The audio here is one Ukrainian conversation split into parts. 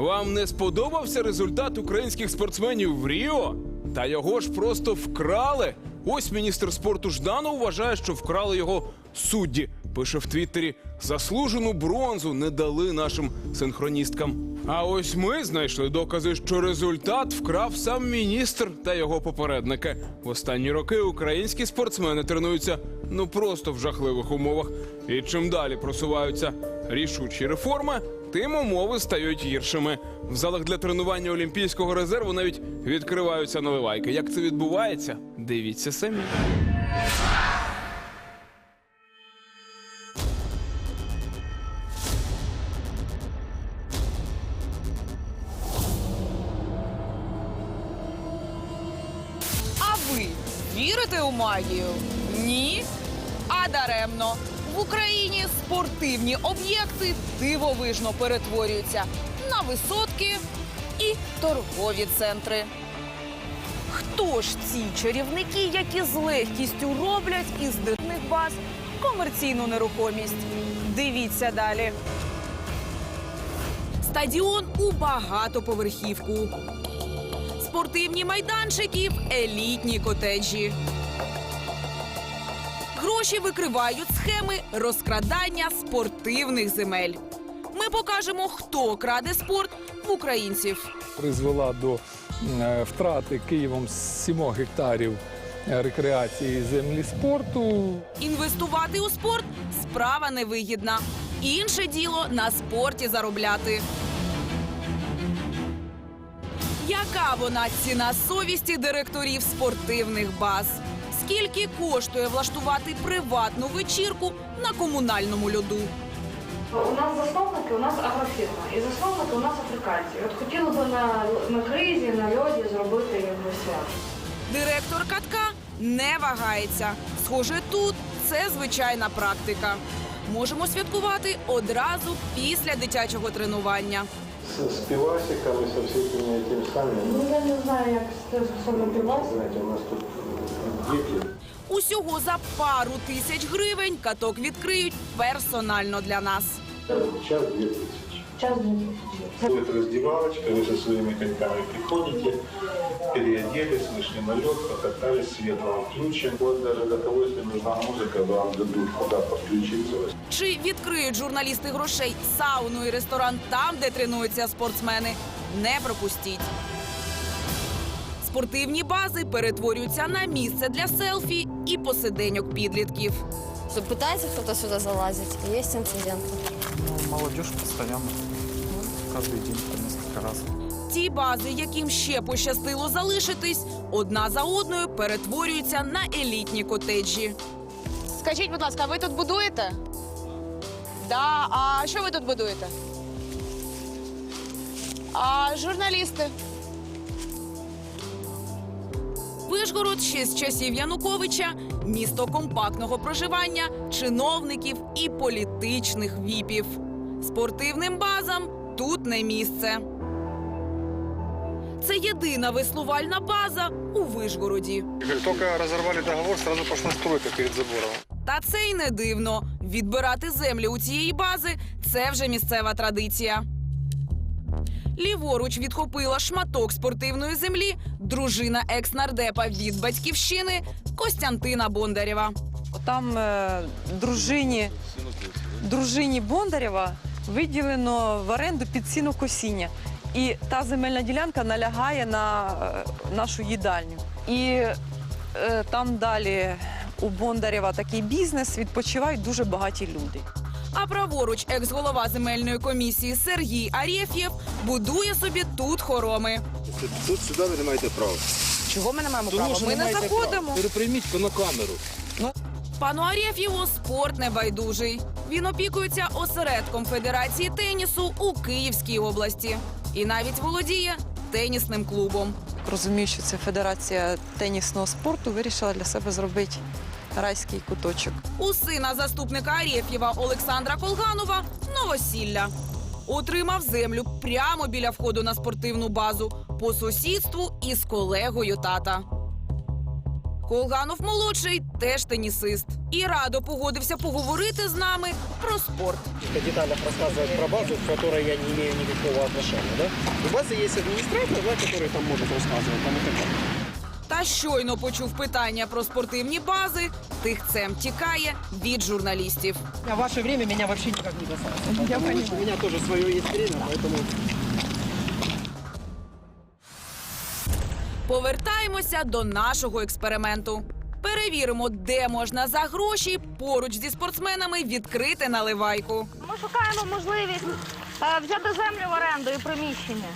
Вам не сподобався результат українських спортсменів в Ріо? Та його ж просто вкрали. Ось міністр спорту Жданов вважає, що вкрали його судді. Пише в Твіттері: заслужену бронзу не дали нашим синхроністкам. А ось ми знайшли докази, що результат вкрав сам міністр та його попередники. В останні роки українські спортсмени тренуються ну просто в жахливих умовах. І чим далі просуваються рішучі реформи, тим умови стають гіршими. В залах для тренування олімпійського резерву навіть відкриваються наливайки. Як це відбувається? Дивіться самі. А ви вірите у магію? Ні? А даремно. В Україні спортивні об'єкти дивовижно перетворюються на висотки і торгові центри. Хто ж ці чарівники, які з легкістю роблять із дитних баз комерційну нерухомість? Дивіться далі. Стадіон у багатоповерхівку. Спортивні майданчики в елітні котеджі. Гроші викривають схеми розкрадання спортивних земель. Ми покажемо, хто краде спорт в українців. призвела до е, втрати Києвом 7 гектарів е, рекреації землі спорту. Інвестувати у спорт справа невигідна. Інше діло на спорті заробляти. Яка вона ціна совісті директорів спортивних баз? Скільки коштує влаштувати приватну вечірку на комунальному льоду? У нас засновники, у нас агрофірма, і засновники у нас африканці. От хотіли би на, на кризі, на льоді зробити якби свято. Директор катка не вагається. Схоже, тут це звичайна практика. Можемо святкувати одразу після дитячого тренування. С, с пивасиком и со этими самыми. Ну я не знаю, як це стосовно півас. Знаете, у нас тут. Усього за пару тисяч гривень каток відкриють персонально для нас. Час две тысячи. Час дві тисячі. Це Будет раздевалочка, вы со своими коньками приходите, переоделись, вышли на лед, покатались, свет вам включен. Вот даже до того, если нужна музыка, вам дадут куда подключиться. Чи відкриють журналісти грошей сауну і ресторан там, де тренуються спортсмени? Не пропустіть. Спортивні бази перетворюються на місце для селфі і посиденьок підлітків. Что, Пытается кто-то сюда залазить? Есть инциденты? Ну, молодежь постоянно. Каждый день по несколько раз. Ті бази, яким ще пощастило залишитись, одна за одною перетворюються на елітні котеджі. Скажіть, будь ласка, а ви тут будуєте? Да, а що ви тут будуєте? А журналісти? Вишгород ще з часів Януковича місто компактного проживання, чиновників і політичних віпів. Спортивним базам тут не місце. Це єдина веслувальна база у Вишгороді. Только разорвали договор, сразу пошла стройка перед забором. Та це й не дивно. Відбирати землі у цієї бази це вже місцева традиція. Ліворуч відхопила шматок спортивної землі дружина екс-нардепа від батьківщини Костянтина Бондарєва. Там е, дружині, дружині Бондарєва виділено в оренду під сінокосіння. І та земельна ділянка налягає на е, нашу їдальню. І е, там далі у Бондарєва такий бізнес, відпочивають дуже багаті люди. А праворуч екс-голова земельної комісії Сергій Арєф'єв будує собі тут хороми. Тут сюда вы не маете права. Чого ми не маємо права? Ми не заходимо. Переприйміть на камеру. Пану Арєф'єву спорт не байдужий. Він опікується осередком Федерації тенісу у Київській області і навіть володіє тенісним клубом. Розумію, що це Федерація тенісного спорту вирішила для себе зробити райський куточок. У сина заступника Арєф'єва Олександра Колганова новосілля. Отримав землю прямо біля входу на спортивну базу по сусідству із колегою тата. Колганов молодший теж тенісист і радо погодився поговорити з нами про спорт. о деталях рассказывать про базу, к которой я не имею никакого отношения. Да? У базы есть администратор, да, который там может рассказывать там и так далее. Та щойно почув питання про спортивні бази, тихцем тікає від журналістів. А ваше время меня вообще никак не касается. Я понимаю. У меня тоже свое есть время, поэтому... Повертаємося до нашого експерименту. Перевіримо, де можна за гроші поруч зі спортсменами відкрити наливайку. Ми шукаємо можливість е, взяти землю в оренду і приміщення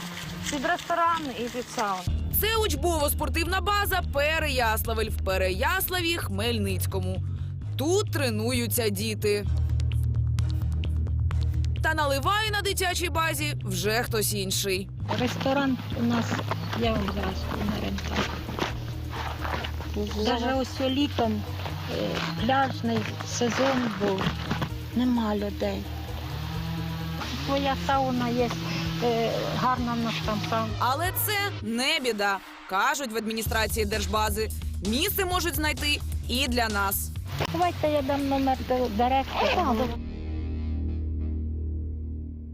під ресторан і під сауну. Це учбово-спортивна база Переяславель в Переяславі, Хмельницькому. Тут тренуються діти. Та наливає на дитячій базі вже хтось інший. Ресторан у нас, я вам зараз орієнтую. Даже ось літом е, пляжний сезон був, нема людей. Своя сауна є, е, гарна в нас там сауна. Але це не біда, кажуть в адміністрації держбази. Місце можуть знайти і для нас. Давайте я дам номер директора.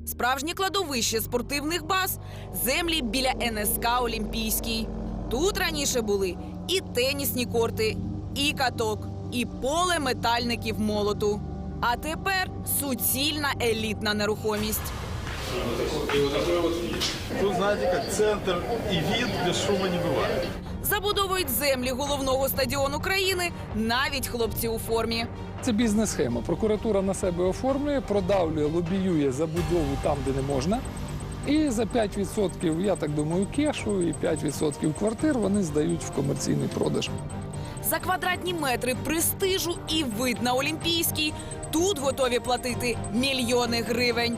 Справжнє кладовище спортивних баз землі біля НСК Олімпійський. Тут раніше були і тенісні корти, і каток, і поле метальників молоту. А тепер суцільна елітна нерухомість. Тут, знаете, как центр и вид без шума не бывает. Забудовують землі головного стадіону країни навіть хлопці у формі. Це бізнес-схема. Прокуратура на себе оформлює, продавлює, лобіює забудову там, де не можна. І за 5%, я так думаю, кешу і 5% квартир вони здають в комерційний продаж За квадратні метри престижу і вид на Олімпійський тут готові платити мільйони гривень.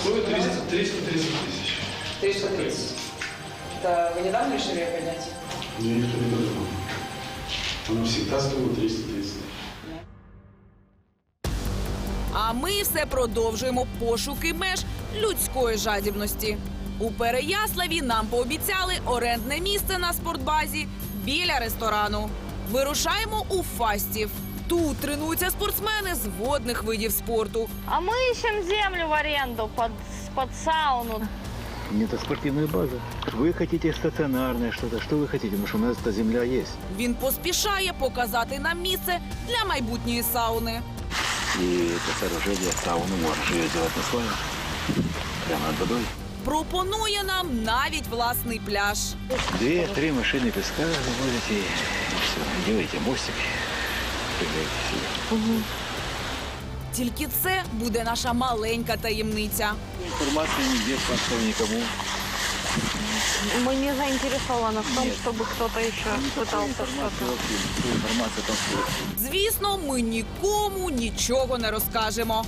Стоит 300 330 тысяч. 330. Это вы недавно решили ее поднять? Мне никто не придумал. Оно всегда стоило 330 А ми все продовжуємо пошуки меж людської жадібності. У Переяславі нам пообіцяли орендне місце на спортбазі біля ресторану. Вирушаємо у Фастів. Тут тренуються спортсмени з водних видів спорту. А ми ищем землю в оренду під, під сауну. Это спортивная база. Вы хотите стационарное что-то? Что вы хотите? Потому что у нас эта земля есть. Він поспішає показати нам місце для майбутньої сауни. И это сооружение сауну можно же ее делать на славе. Прямо над водой. Пропонує нам навіть власний пляж. Две-три машины песка вы можете и все. Делаете мостик. прыгаете себе. Тільки це буде наша маленька таємниця. Информации нигде просто никому. Мы не заинтересованы в том, чтобы кто-то еще пытался Информация что-то. вообще, никакой информации там Звісно, ми нікому нічого не розкажемо.